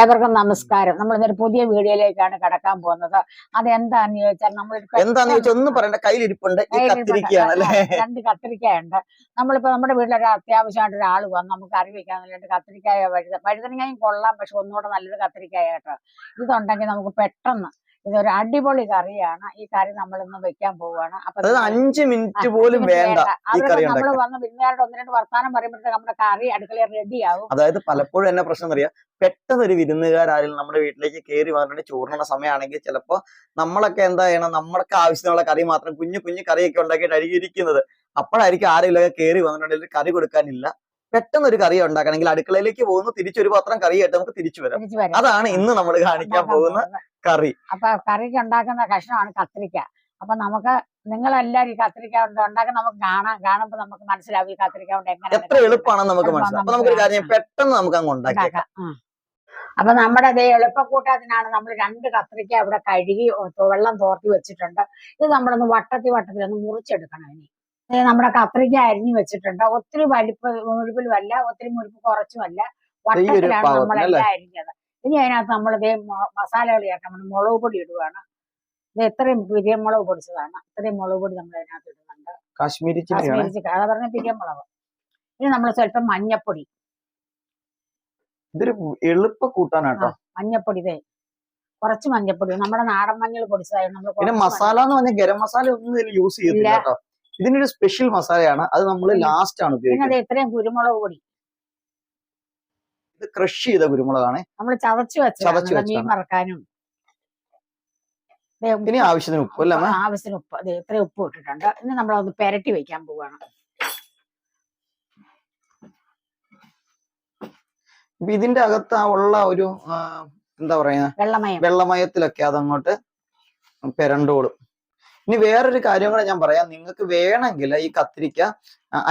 ഏവർക്കും നമസ്കാരം. നമ്മൾ ഇന്നൊരു പുതിയ വീഡിയോയിലേക്കാണ് കടക്കാൻ പോകുന്നത്. അതെന്താന്ന് ചോദിച്ചാൽ നമ്മൾ എന്താന്ന് ചോദിച്ചാൽ ഒന്നും പറയണ്ട. കയ്യിലിരിപ്പുണ്ട്. രണ്ട് കത്തിരിക്കയുണ്ട്. നമ്മളിപ്പോ നമ്മുടെ വീട്ടിലൊരു അത്യാവശ്യമായിട്ട് ഒരാൾ വന്ന്. നമുക്ക് അറിവിക്കാൻ രണ്ട് കത്തിരിക്കായ വഴുത വഴുതനങ്ങയും കൊള്ളാം. പക്ഷെ ഒന്നുകൂടെ നല്ലൊരു കത്തിരിക്കായ കേട്ടോ. ഇതുണ്ടെങ്കിൽ നമുക്ക് പെട്ടെന്ന് ഇതൊരു അടിപൊളി കറിയാണ്. ഈ കറി നമ്മൾ ഇന്ന് വെക്കാൻ പോവാണ്. അപ്പൊ അഞ്ച് മിനിറ്റ് പോലും വേണ്ട കറി നമ്മൾ വന്ന് വിരുന്നുകാരുടെ ഒന്ന് രണ്ട് വർത്താനം പറയുമ്പോഴത്തേക്ക് നമ്മുടെ കറി അടുക്കളയിൽ റെഡിയാവും. അതായത് പലപ്പോഴും എന്നെ പ്രശ്നം അറിയാം? പെട്ടെന്ന് ഒരു വിരുന്നുകാരും നമ്മുടെ വീട്ടിലേക്ക് കയറി വന്നിട്ട് ചോറിനുള്ള സമയമാണെങ്കിൽ ചിലപ്പോ നമ്മളൊക്കെ എന്താ ചെയ്യണം? നമ്മൾക്ക് ആവശ്യത്തിനുള്ള കറി മാത്രം കുഞ്ഞു കുഞ്ഞു കറിയൊക്കെ ഉണ്ടാക്കിയിട്ടായിരിക്കും ഇരിക്കുന്നത് അപ്പോഴായിരിക്കും ആരെങ്കിലും കയറി വന്നിട്ടുണ്ടെങ്കിൽ കറി കൊടുക്കാനില്ല. പെട്ടെന്ന് ഒരു കറി ഉണ്ടാക്കണമെങ്കിൽ അടുക്കളയിലേക്ക് പോകുന്നു തിരിച്ചൊരു പാത്രം കറിയായിട്ട് നമുക്ക് തിരിച്ചു വരാം. അതാണ് ഇന്ന് നമ്മൾ കാണിക്കാൻ പോകുന്ന കറി. അപ്പൊ കറിക്ക് ഉണ്ടാക്കുന്ന കഷ്ണമാണ് കത്തിരിക്ക അപ്പൊ നമുക്ക് നിങ്ങളെല്ലാരും ഈ കത്തിരിക്ക കൊണ്ട് ഉണ്ടാക്കാൻ നമുക്ക് കാണാം. കാണുമ്പോ നമുക്ക് മനസ്സിലാവും ഈ കത്തിരിക്ക കൊണ്ട് എങ്ങനെ എത്ര എളുപ്പമാണ് നമുക്ക് മനസ്സിലാവും. അപ്പൊ നമുക്കൊരു കാര്യം പെട്ടെന്ന് നമുക്ക് അങ്ങ് ഉണ്ടാക്കാം. അപ്പൊ നമ്മുടെ ദേ എളുപ്പക്കൂട്ടത്തിനാണ് നമ്മൾ രണ്ട് കത്തിരിക്ക ഇവിടെ കഴുകി വെള്ളം തോർത്തി വെച്ചിട്ടുണ്ട്. ഇത് നമ്മളൊന്ന് വട്ടത്തി വട്ടത്തിൽ ഒന്ന് മുറിച്ചെടുക്കണം ഇനി. നമ്മുടെ കത്രിക അരിഞ്ഞു വെച്ചിട്ടുണ്ട്. ഒത്തിരി വലിപ്പ മുഴുപ്പിലുമല്ല ഒത്തിരി മുഴുപ്പ് കുറച്ചുമല്ല. വട്ടത്തിലാണ് നമ്മൾ നമ്മളെല്ലാം അരിഞ്ഞത്. ഇനി അതിനകത്ത് നമ്മൾ ഇതേ മസാലകൾ ചേർക്കാം നമ്മൾ മുളക് പൊടി ഇടുവാണ്. ഇത് ഇത്രയും പിരിയമുളക് പൊടിച്ചതാണ്. ഇത്രയും മുളക് പൊടി നമ്മൾ അതിനകത്ത് ഇടുന്നുണ്ട്. കാശ്മീരി കാശ്മീരി അതാ പറഞ്ഞ പിരിയമുളക് ഇനി നമ്മൾ സ്വല്പം മഞ്ഞപ്പൊടി. ഇതൊരു എളുപ്പ കൂട്ടാനാട്ടോ. മഞ്ഞപ്പൊടി ഇതേ കുറച്ച് മഞ്ഞപ്പൊടി. നമ്മുടെ നാടൻ മഞ്ഞൾ പൊടിച്ചതായിരുന്നു നമ്മൾ മസാല എന്ന് പറഞ്ഞാൽ ഗരം മസാല ഒന്നും യൂസ്. കേട്ടോ. ഇതിനൊരു സ്പെഷ്യൽ മസാലയാണ് അത് നമ്മൾ ലാസ്റ്റ് ആണ് ഉപയോഗിക്കുന്നത്. കുരുമുളക് പൊടി. ഇത് ക്രഷ് ചെയ്ത കുരുമുളകാണ്. നമ്മൾ ചതച്ച് ചതച്ച് മീൻ മറക്കാനും ഇനി ആവശ്യത്തിന് ഉപ്പ് അല്ലേ ആവശ്യത്തിന് ഉപ്പ്. അതെ എത്ര ഉപ്പ് ഇട്ടിട്ടുണ്ട്. ഇനി നമ്മൾ ഒന്ന് പെരട്ടി വെക്കാൻ പോവാണ്. ഇതിന്റെ അകത്ത് ആ ഉള്ള ഒരു എന്താ പറയാ വെള്ളമയം. വെള്ളമയത്തിലൊക്കെ അതങ്ങോട്ട് പെരണ്ടോളും. ഇനി വേറൊരു കാര്യം കൂടെ ഞാൻ പറയാം. നിങ്ങൾക്ക് വേണമെങ്കിൽ ഈ കത്തിരിക്ക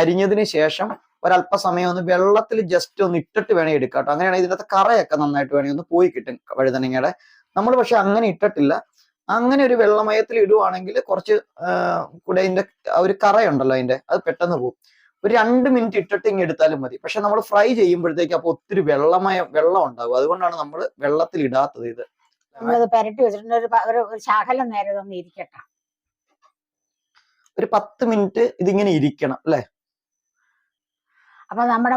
അരിഞ്ഞതിന് ശേഷം ഒരല്പസമയം ഒന്ന് വെള്ളത്തിൽ ജസ്റ്റ് ഒന്ന് ഇട്ടിട്ട് വേണേ എടുക്കാം കേട്ടോ. അങ്ങനെയാണെങ്കിൽ ഇതിനകത്ത് കറയൊക്കെ നന്നായിട്ട് വേണമെങ്കിൽ ഒന്ന് പോയി കിട്ടും വഴുതനങ്ങയുടെ. നമ്മൾ പക്ഷെ അങ്ങനെ ഇട്ടിട്ടില്ല. അങ്ങനെ ഒരു വെള്ളമയത്തിൽ ഇടുവാണെങ്കിൽ കുറച്ച് കൂടെ ഇതിന്റെ ഒരു കറയുണ്ടല്ലോ അതിന്റെ അത് പെട്ടെന്ന് പോകും ഒരു രണ്ട് മിനിറ്റ് ഇട്ടിട്ട് ഇങ്ങനെ എടുത്താലും മതി. പക്ഷെ നമ്മൾ ഫ്രൈ ചെയ്യുമ്പോഴത്തേക്ക് അപ്പൊ ഒത്തിരി വെള്ളമയം വെള്ളം ഉണ്ടാകും അതുകൊണ്ടാണ് നമ്മൾ വെള്ളത്തിൽ ഇടാത്തത് ഇത്. പെരട്ടി വെച്ചിട്ടുണ്ട്. ഒരു ശകലം നേരം തന്നെ ഇരിക്കട്ടെ. ഒരു പത്ത് മിനിറ്റ് ഇതിങ്ങനെ ഇരിക്കണം അല്ലെ? അപ്പൊ നമ്മുടെ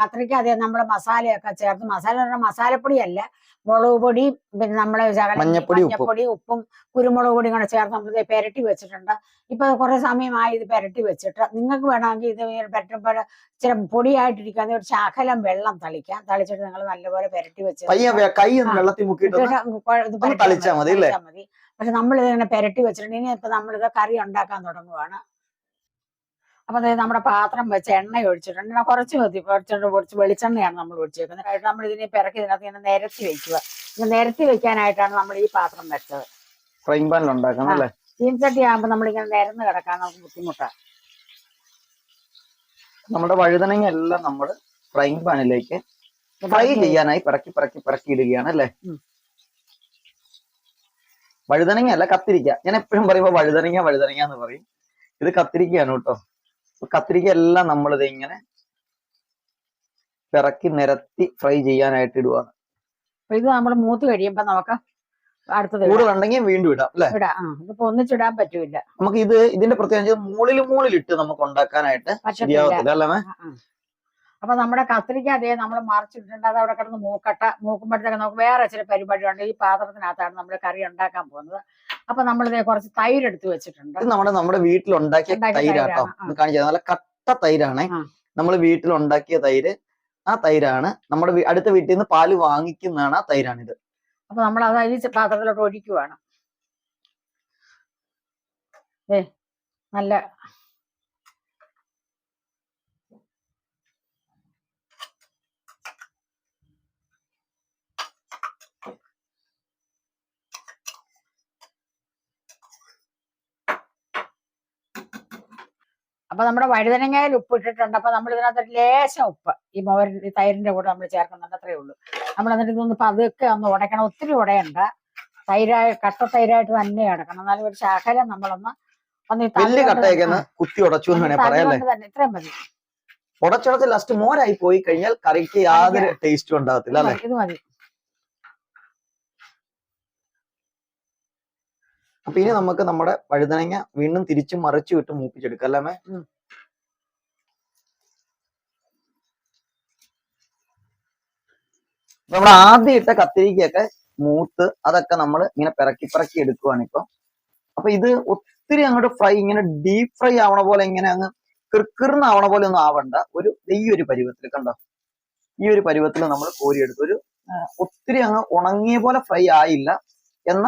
കത്രിക്ക അതെ നമ്മുടെ മസാലയൊക്കെ ചേർത്ത് മസാല മസാലപ്പൊടി പറഞ്ഞാൽ മസാലപ്പൊടിയല്ല മുളക് പൊടി പിന്നെ നമ്മുടെ മഞ്ഞപ്പൊടി, ഉപ്പും. മഞ്ഞപ്പൊടി ഉപ്പും കുരുമുളക് പൊടിയും കൂടെ ചേർത്ത് നമ്മൾ ഇത് പെരട്ടി വെച്ചിട്ടുണ്ട്. ഇപ്പൊ കുറെ സമയമായി ഇത് പെരട്ടി വെച്ചിട്ട് നിങ്ങൾക്ക് വേണമെങ്കിൽ ഇത് പെരട്ടുമ്പോൾ ഇച്ചിരി പൊടിയായിട്ടിരിക്കുന്ന ഒരു ശാഖലം വെള്ളം തളിക്കാം. തളിച്ചിട്ട് നിങ്ങൾ നല്ലപോലെ പെരട്ടി വെച്ചിട്ട് കൈ. വെള്ളത്തിൽ മതി. പക്ഷെ നമ്മൾ ഇതിങ്ങനെ പെരട്ടി വെച്ചിട്ടുണ്ടെങ്കിൽ ഇനി ഇപ്പൊ നമ്മളിത് കറി ഉണ്ടാക്കാൻ തുടങ്ങുവാണ്. അപ്പൊ അതായത് നമ്മുടെ പാത്രം വെച്ച് എണ്ണ ഒഴിച്ചിട്ടുണ്ട്. കുറച്ച് മതി. കുറച്ചുകൊണ്ട് കുറച്ച് വെളിച്ചെണ്ണയാണ് നമ്മൾ ഒഴിച്ചേക്കുന്നത്. എന്നിട്ട് നമ്മൾ ഇതിനെ പിറക്കി ഇതിനകത്ത് ഇങ്ങനെ നിരത്തി വെക്കുക. ഇത് നിരത്തി വെക്കാനായിട്ടാണ് നമ്മൾ ഈ പാത്രം വെച്ചത്. ഫ്രൈങ് പാനിൽ ഉണ്ടാക്കണം അല്ലേ? ചീൻചട്ടി ആകുമ്പോൾ നമ്മളിങ്ങനെ നിരന്ന് കിടക്കാൻ നമുക്ക് ബുദ്ധിമുട്ടാണ് നമ്മുടെ വഴുതനങ്ങ എല്ലാം നമ്മൾ ഫ്രൈങ് പാനിലേക്ക് ഫ്രൈ ചെയ്യാനായി പിറക്കി പിറക്കി പിറക്കി ഇടുകയാണ് അല്ലെ. വഴുതനങ്ങ അല്ല കത്തിരിക്ക. ഞാൻ എപ്പോഴും പറയുമ്പോ വഴുതനങ്ങ വഴുതനങ്ങ എന്ന് പറയും. ഇത് കത്തിരിക്കയാണ് കേട്ടോ. കത്തിരിക്ക എല്ലാം നമ്മൾ ഇത് ഇങ്ങനെ പിറക്കി നിരത്തി ഫ്രൈ ചെയ്യാനായിട്ട് ഇടുവാണ്. ഇത് നമ്മൾ മൂത്ത് കഴിയുമ്പോ നമുക്ക് അടുത്തത്. കൂടുതലുണ്ടെങ്കിൽ വീണ്ടും ഇടാം അല്ലെ? ഇടാം. ആ ഇതിപ്പോ ഒന്നിച്ചിടാൻ പറ്റൂല നമുക്ക് ഇത് ഇതിന്റെ പ്രത്യേകത മുകളിൽ മുകളിലിട്ട് നമുക്ക് ഉണ്ടാക്കാനായിട്ട് ശരിയാവത്തില്ല അല്ലേ. അപ്പൊ നമ്മുടെ കത്തിരിക്ക അതേ നമ്മൾ മറിച്ചിട്ടുണ്ട് അത് അവിടെ കിടന്ന് മൂക്കട്ട മൂക്കുമ്പോഴത്തേക്ക് നമുക്ക് വേറെ ചില പരിപാടിയുണ്ട് ഈ പാത്രത്തിനകത്താണ് നമ്മൾ കറി ഉണ്ടാക്കാൻ പോകുന്നത്. അപ്പൊ നമ്മൾ ഇതേ കുറച്ച് തൈര് എടുത്ത് വെച്ചിട്ടുണ്ട്. നമ്മുടെ നമ്മുടെ വീട്ടിൽ ഉണ്ടാക്കിയ തൈരാട്ടോ കാണിച്ചത് നല്ല കട്ട തൈരാണേ. നമ്മൾ വീട്ടിൽ ഉണ്ടാക്കിയ തൈര് ആ തൈരാണ്. നമ്മുടെ അടുത്ത വീട്ടിൽ നിന്ന് പാൽ വാങ്ങിക്കുന്നതാണ് ആ തൈരാണിത്. അപ്പൊ നമ്മൾ അത് ഈ പാത്രത്തിലോട്ട് ഒഴിക്കുവാണ്. ഏ നല്ല അപ്പൊ നമ്മുടെ വഴുതനങ്ങയിൽ ഉപ്പ് ഇട്ടിട്ടുണ്ട് അപ്പൊ നമ്മൾ ഇതിനകത്ത് ഒരു ലേശം ഉപ്പ്. ഈ മോര് തൈരിന്റെ കൂടെ നമ്മൾ ചേർക്കുന്നുണ്ട്. അത്രേ ഉള്ളൂ. നമ്മൾ എന്നിട്ട് ഇതൊന്ന് പതുക്കെ ഒന്ന് ഉടയ്ക്കണം. ഒത്തിരി ഉടയണ്ട. തൈരായി കട്ട തൈരായിട്ട് തന്നെ അടക്കണം. എന്നാലും ഒരു ശകലം നമ്മളൊന്ന് ഒന്ന് കുത്തി ഉടച്ചു തന്നെ ഇത്രയും മതി. ഉടച്ചുടച്ച് ലാസ്റ്റ് മോരായി പോയി കഴിഞ്ഞാൽ കറിക്ക് യാതൊരു ടേസ്റ്റും ഉണ്ടാകത്തില്ല അല്ലേ? ഇത് മതി. അപ്പൊ ഇനി നമുക്ക് നമ്മുടെ വഴുതനങ്ങ വീണ്ടും തിരിച്ചു മറിച്ചു വിട്ട് മൂപ്പിച്ചെടുക്കാം അല്ലേ നമ്മൾ നമ്മുടെ ആദ്യം ഇട്ട കത്തിരിക്കയൊക്കെ മൂത്ത് അതൊക്കെ നമ്മൾ ഇങ്ങനെ പിറക്കി പിറക്കി എടുക്കുവാണ് ഇപ്പൊ. അപ്പൊ ഇത് ഒത്തിരി അങ്ങോട്ട് ഫ്രൈ ഇങ്ങനെ ഡീപ് ഫ്രൈ ആവണ പോലെ ഇങ്ങനെ അങ്ങ് കിർക്കിർന്നാവണ പോലെ ഒന്നും ആവണ്ട. ഒരു ഈ ഒരു പരുവത്തിൽ കണ്ടോ? ഈ ഒരു പരുവത്തിൽ നമ്മൾ കോരിയെടുത്തു ഒരു ഒത്തിരി അങ്ങ് ഉണങ്ങിയ പോലെ ഫ്രൈ ആയില്ല. എന്ന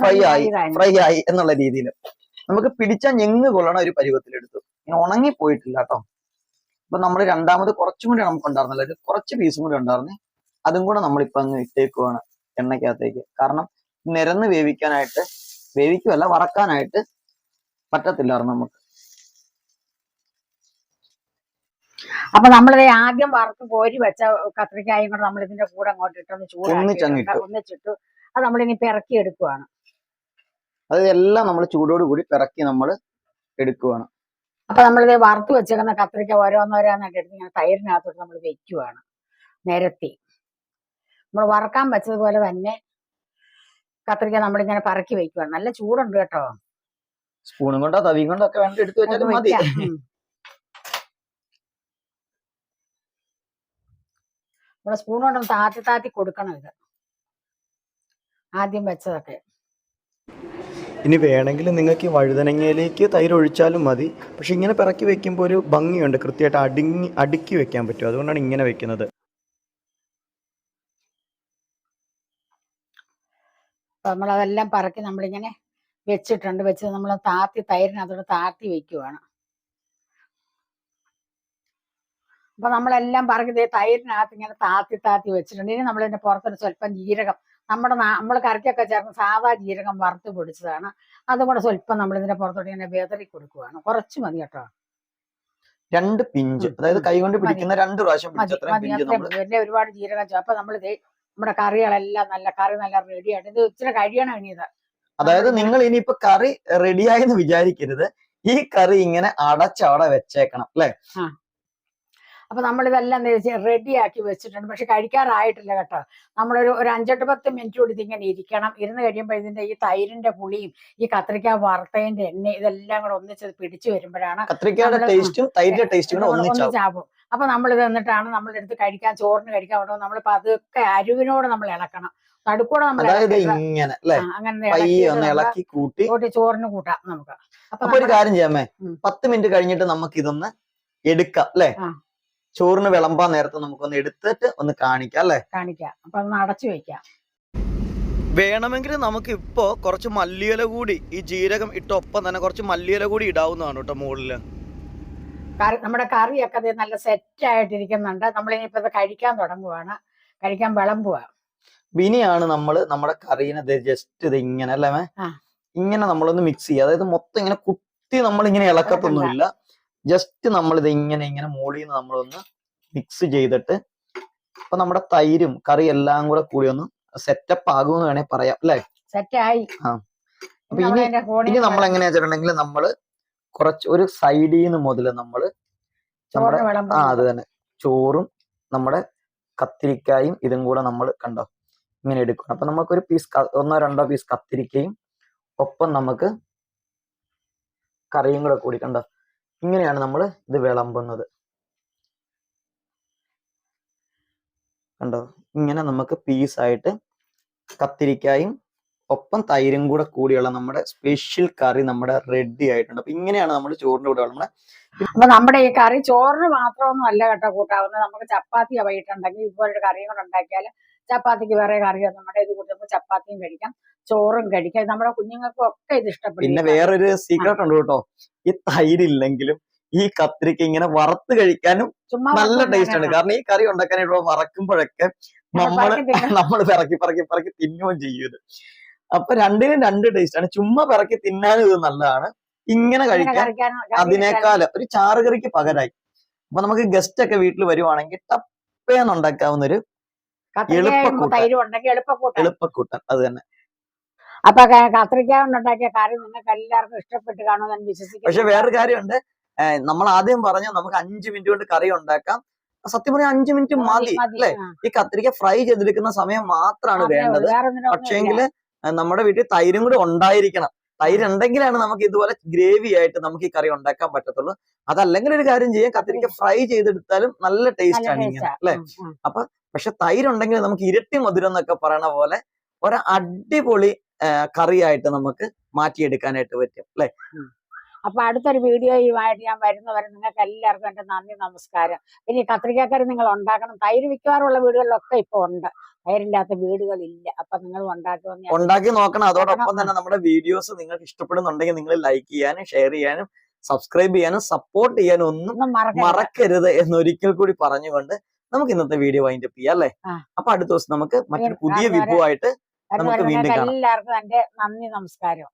ഫ്രൈ ആയി ഫ്രൈ ആയി എന്നുള്ള രീതിയിൽ. നമുക്ക് പിടിച്ച ഞെങ്ങ് കൊള്ളണ ഒരു പരുവത്തിലെടുത്തു. ഇങ്ങനെ ഉണങ്ങി പോയിട്ടില്ല കേട്ടോ. അപ്പൊ നമ്മൾ രണ്ടാമത് കുറച്ചും കൂടി നമുക്ക് ഉണ്ടായിരുന്നില്ല. കുറച്ച് പീസും കൂടി ഉണ്ടായിരുന്നേ. അതും കൂടെ നമ്മളിപ്പോ അങ്ങ് ഇട്ടേക്കുവാണ് എണ്ണയ്ക്കകത്തേക്ക്. കാരണം നിരന്ന് വേവിക്കാനായിട്ട് വേവിക്കുമല്ല വറക്കാനായിട്ട് പറ്റത്തില്ലായിരുന്നു നമുക്ക്. അപ്പൊ നമ്മളിത് ആദ്യം വറുത്ത് കോരി വെച്ച കത്രിക്കായും കൂടെ നമ്മൾ ഇതിന്റെ കൂടെ അങ്ങോട്ട് ഇട്ടൊന്ന് ചൂടാക്കി. ഒന്നിച്ചിട്ടു. അത് നമ്മളിനി ഇറക്കി എടുക്കുവാണ് അത് എല്ലാം നമ്മൾ ചൂടോട് കൂടി പിറക്കി നമ്മൾ എടുക്കുവാണ്. അപ്പൊ നമ്മളിത് വറുത്ത് വെച്ചേക്കുന്ന കത്രിക്ക ഓരോന്നോരോന്നായിട്ട് എടുത്ത് ഇങ്ങനെ തൈരിനകത്തോട്ട് നമ്മൾ വെക്കുവാണ് നിരത്തി. നമ്മൾ വറക്കാൻ വെച്ചതുപോലെ തന്നെ കത്രിക്ക നമ്മളിങ്ങനെ പറക്കി വെക്കുവാണ്. നല്ല ചൂടുണ്ട് കേട്ടോ. സ്പൂണും കൊണ്ടോ തവിയും കൊണ്ടോ ഒക്കെ വേണ്ട എടുത്തു വെച്ചാലും മതി. നമ്മൾ സ്പൂൺ കൊണ്ടൊന്ന് താത്തി താത്തി കൊടുക്കണം ഇത്. ആദ്യം വെച്ചതൊക്കെ. ഇനി വേണമെങ്കിൽ നിങ്ങൾക്ക് വഴുതനങ്ങയിലേക്ക് തൈര് ഒഴിച്ചാലും മതി. പക്ഷേ ഇങ്ങനെ പിറക്കി വെക്കുമ്പോൾ ഒരു ഭംഗിയുണ്ട്. കൃത്യമായിട്ട് അടുങ്ങി അടുക്കി വെക്കാൻ പറ്റും. അതുകൊണ്ടാണ് ഇങ്ങനെ വെക്കുന്നത്. നമ്മളതെല്ലാം പറക്കി നമ്മളിങ്ങനെ വെച്ചിട്ടുണ്ട്. വെച്ച് നമ്മൾ താത്തി തൈരിനകത്തോട്ട് താത്തി വെക്കുവാണ്. അപ്പൊ നമ്മളെല്ലാം പറക്കി തൈരിനകത്ത് ഇങ്ങനെ താത്തി താത്തി വെച്ചിട്ടുണ്ട്. ഇനി നമ്മൾ ഇതിന്റെ പുറത്തൊരു സ്വല്പം ജീരകം നമ്മുടെ നമ്മൾ കറിക്കൊക്കെ ചേർന്ന് സാധാ ജീരകം വറുത്ത് പൊടിച്ചതാണ്. അതും കൂടെ സ്വല്പം നമ്മൾ ഇതിന്റെ പുറത്തോട്ട് ഇങ്ങനെ വെതറി കൊടുക്കുവാണ്. കുറച്ച് മതി കേട്ടോ. രണ്ട് പിഞ്ച്. അതായത് കൈകൊണ്ട് പിടിക്കുന്ന രണ്ട് പ്രാവശ്യം. വലിയ ഒരുപാട് ജീരകം ചേർത്ത് അപ്പൊ നമ്മൾ നമ്മുടെ കറികളെല്ലാം നല്ല കറി നല്ല റെഡിയായിട്ട് ഇത് ഇച്ചിരി കഴിയണം ഇനിയത് അതായത് നിങ്ങൾ ഇനിയിപ്പോ കറി റെഡിയായെന്ന് വിചാരിക്കരുത്. ഈ കറി ഇങ്ങനെ അടച്ചവിടെ വെച്ചേക്കണം അല്ലെ? അപ്പൊ നമ്മളിതെല്ലാം റെഡിയാക്കി വെച്ചിട്ടുണ്ട്. പക്ഷെ കഴിക്കാറായിട്ടില്ല കേട്ടോ. നമ്മളൊരു ഒരു അഞ്ചെട്ട് പത്ത് മിനിറ്റ് കൂടി ഇതിങ്ങനെ ഇരിക്കണം. ഇരുന്ന് കഴിയുമ്പോൾ ഇതിന്റെ ഈ തൈരിന്റെ പുളിയും ഈ കത്രിക്ക വറുത്തതിന്റെ എണ്ണ ഇതെല്ലാം കൂടെ ഒന്നിച്ച് പിടിച്ചു വരുമ്പോഴാണ് ഒന്നിച്ചാവും. അപ്പൊ നമ്മൾ ഇത് എന്നിട്ടാണ് നമ്മൾ എടുത്ത് കഴിക്കാൻ ചോറിന് കഴിക്കാൻ ഉണ്ടോ നമ്മൾ പതുക്കെ അരുവിനോട് നമ്മൾ ഇളക്കണം. നടുക്കൂടെ നമ്മൾ ഇങ്ങനെ ഇളക്കി കൂട്ടി. കൂട്ടി ചോറിന് കൂട്ടാം നമുക്ക്. അപ്പൊ ഒരു കാര്യം ചെയ്യാമേ. പത്ത് മിനിറ്റ് കഴിഞ്ഞിട്ട് നമുക്ക് ഇതൊന്ന് എടുക്കാം അല്ലെ. ചോറിന് വിളമ്പാൻ നേരത്ത് നമുക്കൊന്ന് എടുത്തിട്ട് ഒന്ന് കാണിക്കാം അല്ലെ? കാണിക്കാം. അപ്പൊ അടച്ചു വെക്കാം. വേണമെങ്കിൽ നമുക്ക് ഇപ്പോ കുറച്ച് മല്ലിയില കൂടി ഈ ജീരകം ഇട്ട ഒപ്പം തന്നെ കുറച്ച് മല്ലിയില കൂടി ഇടാവുന്നതാണ് കേട്ടോ മുകളിൽ നമ്മുടെ കറിയൊക്കെ നല്ല സെറ്റ് ആയിട്ടിരിക്കുന്നുണ്ട്. നമ്മൾ ഇനിയിപ്പോ ഇത് കഴിക്കാൻ തുടങ്ങുവാണ്. കഴിക്കാൻ വിളമ്പുവാണ് ഇനിയാണ് നമ്മൾ നമ്മുടെ കറീനെ ജസ്റ്റ് ഇത് ഇങ്ങനെ അല്ലേ മേ? ആ. ഇങ്ങനെ നമ്മളൊന്ന് മിക്സ് ചെയ്യുക. അതായത് മൊത്തം ഇങ്ങനെ കുത്തി നമ്മൾ ഇങ്ങനെ ഇളക്കത്തൊന്നുമില്ല ജസ്റ്റ് നമ്മൾ ഇത് ഇങ്ങനെ ഇങ്ങനെ മുകളിൽ നിന്ന് നമ്മളൊന്ന് മിക്സ് ചെയ്തിട്ട് അപ്പൊ നമ്മുടെ തൈരും കറി എല്ലാം കൂടെ കൂടി ഒന്ന് സെറ്റപ്പ് ആകുമെന്ന് വേണേ പറയാം അല്ലെ? സെറ്റായി ആയി. ആ. അപ്പൊ ഇനി ഇനി നമ്മൾ എങ്ങനെയാ വെച്ചിട്ടുണ്ടെങ്കിൽ നമ്മൾ കുറച്ച് ഒരു സൈഡിൽ നിന്ന് മുതൽ നമ്മൾ നമ്മുടെ ആ അത് തന്നെ. ചോറും നമ്മുടെ കത്തിരിക്കായും ഇതും കൂടെ നമ്മൾ കണ്ടോ? ഇങ്ങനെ എടുക്കണം. അപ്പൊ നമുക്ക് ഒരു പീസ് ഒന്നോ രണ്ടോ പീസ് കത്തിരിക്കയും ഒപ്പം നമുക്ക് കറിയും കൂടെ കൂടി കണ്ടോ? ഇങ്ങനെയാണ് നമ്മൾ ഇത് വിളമ്പുന്നത്. കണ്ടോ? ഇങ്ങനെ നമുക്ക് പീസായിട്ട് കത്തിരിക്കായും ഒപ്പം തൈരും കൂടെ കൂടിയുള്ള നമ്മുടെ സ്പെഷ്യൽ കറി നമ്മുടെ റെഡി ആയിട്ടുണ്ട്. അപ്പൊ ഇങ്ങനെയാണ് നമ്മൾ ചോറിന്റെ കൂടെ നമ്മുടെ അപ്പൊ നമ്മുടെ ഈ കറി ചോറിന് മാത്രമൊന്നും അല്ല കേട്ടോ കൂട്ടാവുന്നത്. നമുക്ക് ചപ്പാത്തി വൈകിട്ടുണ്ടെങ്കിൽ ഇതുപോലൊരു കറിയും കൂടെ ഉണ്ടാക്കിയാൽ ചപ്പാത്തിക്ക് വേറെ കറിയോ നമ്മുടെ ഇത് കൂട്ടി ചപ്പാത്തിയും കഴിക്കാം ചോറും കഴിക്കാം. നമ്മുടെ കുഞ്ഞുങ്ങൾക്കും ഒക്കെ ഇത് ഇഷ്ടപ്പെടും. പിന്നെ. വേറൊരു സീക്രട്ട് ഉണ്ട് കേട്ടോ ഈ തൈരില്ലെങ്കിലും ഈ കത്തിരിക്ക ഇങ്ങനെ വറുത്ത് കഴിക്കാനും നല്ല ടേസ്റ്റ് ആണ് കാരണം ഈ കറി ഉണ്ടാക്കാനായിട്ട് വറക്കുമ്പോഴൊക്കെ നമ്മൾ നമ്മൾ പറക്കി നമ്മൾ പിറക്കി പിറക്കി പിറക്കി തിന്നുകയും ചെയ്യും അപ്പൊ രണ്ടിനും രണ്ട് ടേസ്റ്റ് ആണ്. ചുമ്മാ പിറക്കി തിന്നാനും ഇത് നല്ലതാണ്. ഇങ്ങനെ കഴിക്കാൻ അതിനേക്കാൾ ഒരു ചാറുകറിക്ക് പകരായി. അപ്പൊ നമുക്ക് ഗസ്റ്റ് ഒക്കെ വീട്ടിൽ വരുവാണെങ്കിൽ ടപ്പേന്നുണ്ടാക്കാവുന്ന ഒരു എളുപ്പക്കൂട്ടാൻ. അത് തന്നെ. അപ്പൊ കത്രിക്ക കൊണ്ടുണ്ടാക്കിയ കറി നിങ്ങൾക്ക് എല്ലാവർക്കും ഇഷ്ടപ്പെട്ട് കാണുമെന്ന് ഞാൻ വിശ്വസിക്കുന്നു. പക്ഷെ വേറൊരു കാര്യമുണ്ട്. നമ്മൾ ആദ്യം പറഞ്ഞു നമുക്ക് അഞ്ചു മിനിറ്റ് കൊണ്ട് കറി ഉണ്ടാക്കാം. സത്യം പറഞ്ഞാൽ അഞ്ചു മിനിറ്റ് മതി അല്ലെ? ഈ കത്തിരിക്ക ഫ്രൈ ചെയ്തെടുക്കുന്ന സമയം മാത്രമാണ് വേണ്ടത്. പക്ഷേങ്കിൽ നമ്മുടെ വീട്ടിൽ തൈരും കൂടി ഉണ്ടായിരിക്കണം. തൈര് ഉണ്ടെങ്കിലാണ് നമുക്ക് ഇതുപോലെ ഗ്രേവി ആയിട്ട് നമുക്ക് ഈ കറി ഉണ്ടാക്കാൻ പറ്റത്തുള്ളൂ. അതല്ലെങ്കിൽ ഒരു കാര്യം ചെയ്യാം. കത്തിരിക്ക ഫ്രൈ ചെയ്തെടുത്താലും നല്ല ടേസ്റ്റ് ആണ് ഇങ്ങനെ അല്ലെ? അല്ലെ പക്ഷെ തൈര് ഉണ്ടെങ്കിൽ നമുക്ക് ഇരട്ടി മധുരം എന്നൊക്കെ പറയണ പോലെ ഒരു അടിപൊളി കറിയായിട്ട് നമുക്ക് മാറ്റിയെടുക്കാനായിട്ട് പറ്റും അല്ലെ? അപ്പൊ അടുത്തൊരു വീഡിയോയുമായിട്ട് ഞാൻ വരുന്നവരെ നിങ്ങൾക്ക് എല്ലാവർക്കും എന്റെ നന്ദി നമസ്കാരം. പിന്നെ കത്രികക്കറി നിങ്ങൾ ഉണ്ടാക്കണം. തൈര് മിക്കവാറുള്ള വീടുകളിലൊക്കെ ഇപ്പൊ ഉണ്ട്. തൈരില്ലാത്ത വീടുകളില്ല. അപ്പൊ നിങ്ങൾ ഉണ്ടാക്കുമെന്ന് ഉണ്ടാക്കി നോക്കണം. അതോടൊപ്പം തന്നെ നമ്മുടെ വീഡിയോസ് നിങ്ങൾക്ക് ഇഷ്ടപ്പെടുന്നുണ്ടെങ്കിൽ നിങ്ങൾ ലൈക്ക് ചെയ്യാനും ഷെയർ ചെയ്യാനും സബ്സ്ക്രൈബ് ചെയ്യാനും സപ്പോർട്ട് ചെയ്യാനും ഒന്നും മറക്കരുത് എന്നൊരിക്കൽ കൂടി പറഞ്ഞുകൊണ്ട് നമുക്ക് ഇന്നത്തെ വീഡിയോ വൈൻഡ് അപ്പ് ചെയ്യാം അല്ലേ. അപ്പൊ അടുത്ത ദിവസം നമുക്ക് മറ്റൊരു പുതിയ വിഭവമായിട്ട് നമുക്ക് വീണ്ടും കാണാം. എല്ലാവർക്കും എന്റെ നന്ദി നമസ്കാരം